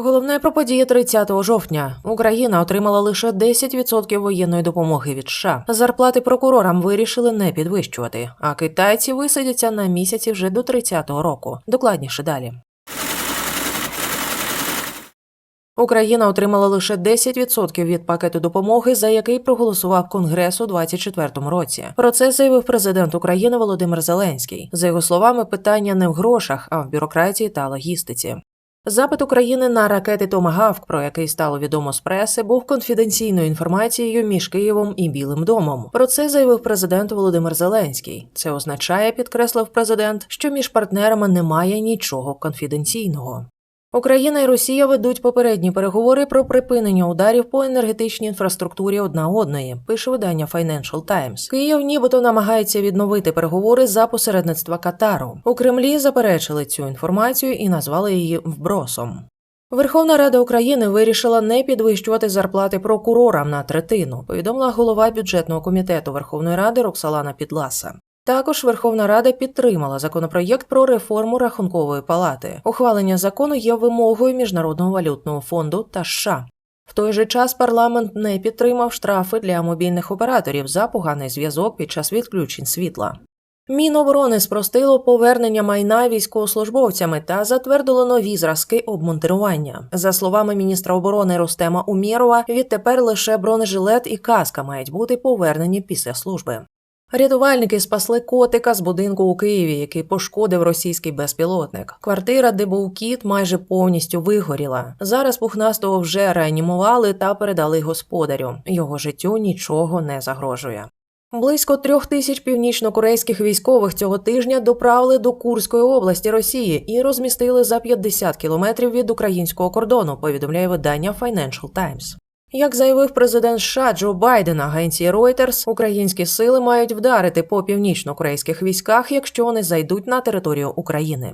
Головне про події 30 жовтня. Україна отримала лише 10% воєнної допомоги від США. Зарплати прокурорам вирішили не підвищувати, а китайці висадяться на місяці вже до 30-го року. Докладніше далі. Україна отримала лише 10% від пакету допомоги, за який проголосував Конгрес у 2024 році. Про це заявив президент України Володимир Зеленський. За його словами, питання не в грошах, а в бюрократії та логістиці. Запит України на ракети Томагавк, про який стало відомо з преси, був конфіденційною інформацією між Києвом і Білим домом. Про це заявив президент Володимир Зеленський. Це означає, підкреслив президент, що між партнерами немає нічого конфіденційного. Україна і Росія ведуть попередні переговори про припинення ударів по енергетичній інфраструктурі одна одної. Пише видання Financial Times. Київ нібито намагається відновити переговори за посередництва Катару. У Кремлі заперечили цю інформацію і назвали її вбросом. Верховна Рада України вирішила не підвищувати зарплати прокурорам на третину, повідомила голова бюджетного комітету Верховної Ради Роксалана Підласа. Також Верховна Рада підтримала законопроєкт про реформу рахункової палати. Ухвалення закону є вимогою Міжнародного валютного фонду та США. В той же час парламент не підтримав штрафи для мобільних операторів за поганий зв'язок під час відключень світла. Міноборони спростило повернення майна військовослужбовцями та затвердило нові зразки обмунтирування. За словами міністра оборони Ростема Умєрова, відтепер лише бронежилет і каска мають бути повернені після служби. Рятувальники спасли котика з будинку у Києві, який пошкодив російський безпілотник. Квартира, де був кіт, майже повністю вигоріла. Зараз пухнастого вже реанімували та передали господарю. Його життю нічого не загрожує. Близько трьох тисяч північнокорейських військових цього тижня доправили до Курської області Росії і розмістили за 50 кілометрів від українського кордону. Повідомляє видання Financial Times. Як заявив президент США Джо Байден агенції Reuters, українські сили мають вдарити по північно-корейських військах, якщо вони зайдуть на територію України.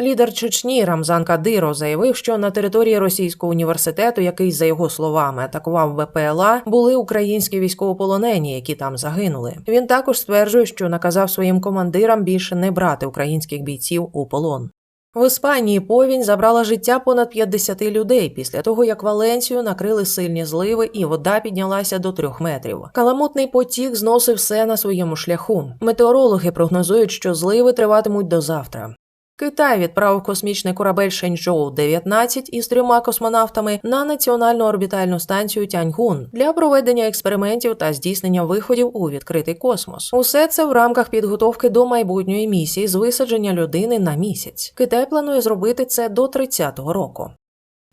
Лідер Чечні Рамзан Кадиро заявив, що на території російського університету, який, за його словами, атакував ВПЛА, були українські військовополонені, які там загинули. Він також стверджує, що наказав своїм командирам більше не брати українських бійців у полон. В Іспанії повінь забрала життя понад 50 людей після того, як Валенсію накрили сильні зливи і вода піднялася до трьох метрів. Каламутний потік зносив все на своєму шляху. Метеорологи прогнозують, що зливи триватимуть до завтра. Китай відправив космічний корабель Шенчжоу 19 із трьома космонавтами на національну орбітальну станцію Тяньгун для проведення експериментів та здійснення виходів у відкритий космос. Усе це в рамках підготовки до майбутньої місії з висадження людини на місяць. Китай планує зробити це до 30-го року.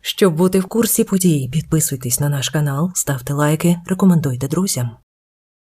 Щоб бути в курсі подій, підписуйтесь на наш канал, ставте лайки, рекомендуйте друзям.